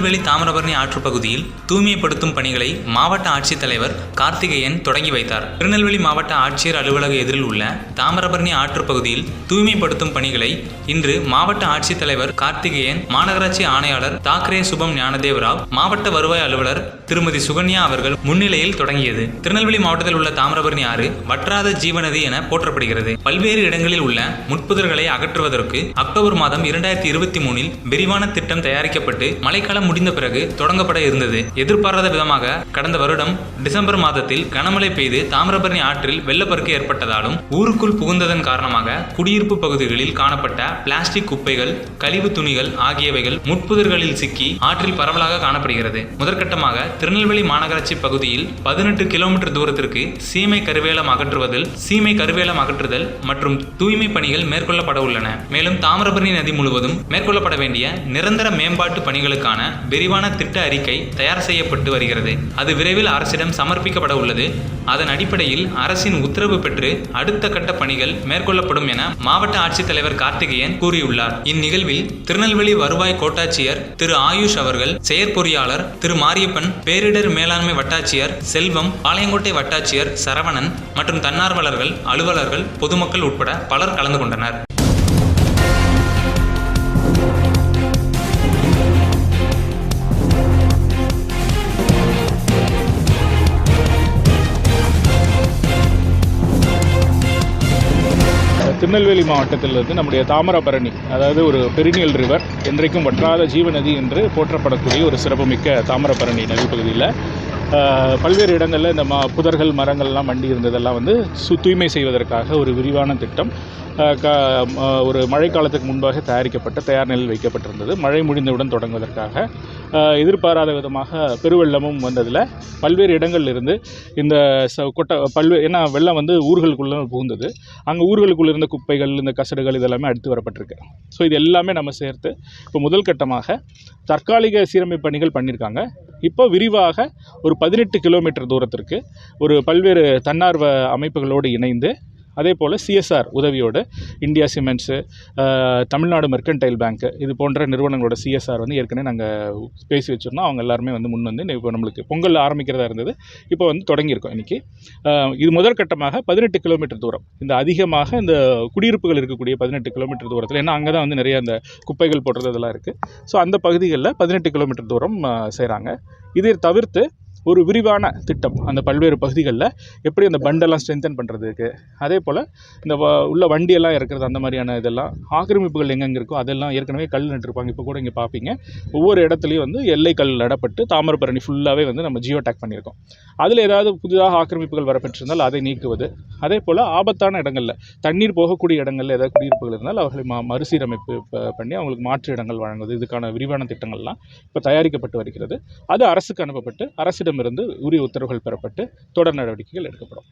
திருநெல்வேலி தாமிரபரணி ஆற்றுப்பகுதியில் தூய்மைப்படுத்தும் பணிகளை மாவட்ட ஆட்சித்தலைவர் கார்த்திகேயன் தொடங்கி வைத்தார். திருநெல்வேலி மாவட்ட ஆட்சியர் அலுவலக எதிரில் உள்ள தாமிரபரணி ஆற்றுப் பகுதியில் தூய்மைப்படுத்தும் பணிகளை இன்று மாவட்ட ஆட்சித்தலைவர் கார்த்திகேயன் மாநகராட்சி ஆணையாளர் தாக்கரே சுபம் ஞானதேவராவ் மாவட்ட வருவாய் அலுவலர் திருமதி சுகன்யா அவர்கள் முன்னிலையில் தொடங்கியது. திருநெல்வேலி மாவட்டத்தில் உள்ள தாமிரபரணி ஆறு வற்றாத ஜீவநதி என போற்றப்படுகிறது. பல்வேறு இடங்களில் உள்ள முட்புதர்களை அகற்றுவதற்கு அக்டோபர் மாதம் இரண்டாயிரத்தி இருபத்தி மூணில் விரிவான திட்டம் தயாரிக்கப்பட்டு மழைக்காலம் முடிந்த பிறகு தொடங்கப்பட இருந்தது. எதிர்பாராத விதமாக கடந்த வருடம் டிசம்பர் மாதத்தில் கனமழை பெய்து தாமிரபரணி ஆற்றில் வெள்ளப்பெருக்கு ஏற்பட்டதாலும் ஊருக்குள் புகுந்ததன் காரணமாக குடியிருப்பு பகுதிகளில் காணப்பட்ட பிளாஸ்டிக் குப்பைகள் கழிவு துணிகள் ஆகியவைகள் முட்புதர்களில் சிக்கி ஆற்றில் பரவலாக காணப்படுகிறது. முதற்கட்டமாக திருநெல்வேலி மாநகராட்சி பகுதியில் பதினெட்டு கிலோமீட்டர் தூரத்திற்கு சீமை கருவேலம் அகற்றுவதில் சீமை கருவேலம் அகற்றுதல் மற்றும் தூய்மை பணிகள் மேற்கொள்ளப்பட உள்ளன. மேலும் தாமிரபரணி நதி முழுவதும் மேற்கொள்ளப்பட வேண்டிய நிரந்தர மேம்பாட்டு பணிகளுக்கான விரிவான திட்ட அறிக்கை தயார் செய்யப்பட்டு வருகிறது. அது விரைவில் அரசிடம் சமர்ப்பிக்கப்பட உள்ளது. அதன் அடிப்படையில் அரசின் உத்தரவு பெற்று அடுத்த கட்ட பணிகள் மேற்கொள்ளப்படும் என மாவட்ட ஆட்சித்தலைவர் கார்த்திகேயன் கூறியுள்ளார். இந்நிகழ்வில் திருநெல்வேலி வருவாய் கோட்டாட்சியர் திரு ஆயுஷ் அவர்கள் செயற்பொறியாளர் திரு மாரியப்பன் பேரிடர் மேலாண்மை வட்டாட்சியர் செல்வம் பாளையங்கோட்டை வட்டாட்சியர் சரவணன் மற்றும் தன்னார்வலர்கள் அலுவலர்கள் பொதுமக்கள் உட்பட பலர் கலந்து கொண்டனர். திருநெல்வேலி மாவட்டத்திலிருந்து நம்முடைய தாமிரபரணி அதாவது ஒரு பெரினியல் ரிவர் என்றைக்கும் வற்றாத ஜீவநதி என்று போற்றப்படக்கூடிய ஒரு சிறப்புமிக்க தாமிரபரணி நதி பகுதியில் பல்வேறு இடங்களில் இந்த மா புதர்கள் மரங்கள்லாம் மண்டி இருந்ததெல்லாம் வந்து சு தூய்மை செய்வதற்காக ஒரு விரிவான திட்டம். க ஒரு மழைக்காலத்துக்கு முன்பாக தயாரிக்கப்பட்ட தயார் நிலையில் வைக்கப்பட்டிருந்தது. மழை முடிந்தவுடன் தொடங்குவதற்காக எதிர்பாராத விதமாக பெருவெள்ளமும் வந்ததில். பல்வேறு இடங்கள்ல இருந்து இந்த ச கொட்ட பல்வேறு ஏன்னா வெள்ளம் வந்து ஊர்களுக்குள்ளே புகுந்தது. அங்கே ஊர்களுக்குள்ளே இருந்த குப்பைகள் இந்த கசடுகள் இதெல்லாமே அடுத்து வரப்பட்டிருக்கு. ஸோ இது எல்லாமே நம்ம சேர்த்து இப்போ முதல் கட்டமாக தற்காலிக சீரமைப்பு பணிகள் பண்ணியிருக்காங்க இப்போ விரிவாக ஒரு பதினெட்டு கிலோமீட்டர் தூரத்திற்கு ஒரு பல்வேறு தன்னார்வ அமைப்புகளோடு இணைந்து அதே போல் சிஎஸ்ஆர் உதவியோடு India cements Tamil Nadu mercantile bank இது போன்ற நிறுவனங்களோட சிஎஸ்ஆர் வந்து ஏற்கனவே நாங்கள் பேசி வச்சுருந்தோம். அவங்க எல்லாருமே வந்து முன் வந்து இப்போ நம்மளுக்கு பொங்கல் ஆரம்பிக்கிறதா இருந்தது. இப்போ வந்து தொடங்கியிருக்கோம் இன்றைக்கி இது முதற்கட்டமாக பதினெட்டு கிலோமீட்டர் தூரம். இந்த அதிகமாக இந்த குடியிருப்புகள் இருக்கக்கூடிய பதினெட்டு கிலோமீட்டர் தூரத்தில் ஏன்னா அங்கே தான் வந்து நிறைய அந்த குப்பைகள் போடுறது இதெல்லாம் இருக்குது ஸோ அந்த பகுதிகளில் பதினெட்டு கிலோமீட்டர் தூரம் செய்கிறாங்க இதை தவிர்த்து ஒரு விரிவான திட்டம் அந்த பல்வேறு பகுதிகளில் எப்படி அந்த பண்டெல்லாம் ஸ்ட்ரென்தன் பண்ணுறதுக்கு அதே போல் இந்த வ உள்ள வண்டியெல்லாம் இருக்கிறது அந்த மாதிரியான இதெல்லாம் ஆக்கிரமிப்புகள் எங்கெங்கே இருக்கோ அதெல்லாம் ஏற்கனவே கல் நட்டுருப்பாங்க இப்போ கூட இங்கே பார்ப்பீங்க. ஒவ்வொரு இடத்துலையும் வந்து எல்லை கல் நடப்பட்டு தாமிரபரணி ஃபுல்லாகவே வந்து நம்ம ஜியோ டேக் பண்ணியிருக்கோம். அதில் ஏதாவது புதிதாக ஆக்கிரமிப்புகள் வரப்பெற்றிருந்தால் அதை நீக்குவது. அதே போல் ஆபத்தான இடங்களில் தண்ணீர் போகக்கூடிய இடங்களில் ஏதாவது குடியிருப்புகள் இருந்தால் அவர்களை ம மறுசீரமைப்பு பண்ணி அவங்களுக்கு மாற்று இடங்கள் வழங்குவது. இதுக்கான விரிவான திட்டங்கள்லாம் இப்போ தயாரிக்கப்பட்டு வருகிறது. அது அரசுக்கு அனுப்பப்பட்டு அரசிடமிருந்து உரிய உத்தரவுகள் பெறப்பட்டு தொடர் நடவடிக்கைகள் எடுக்கப்படும்.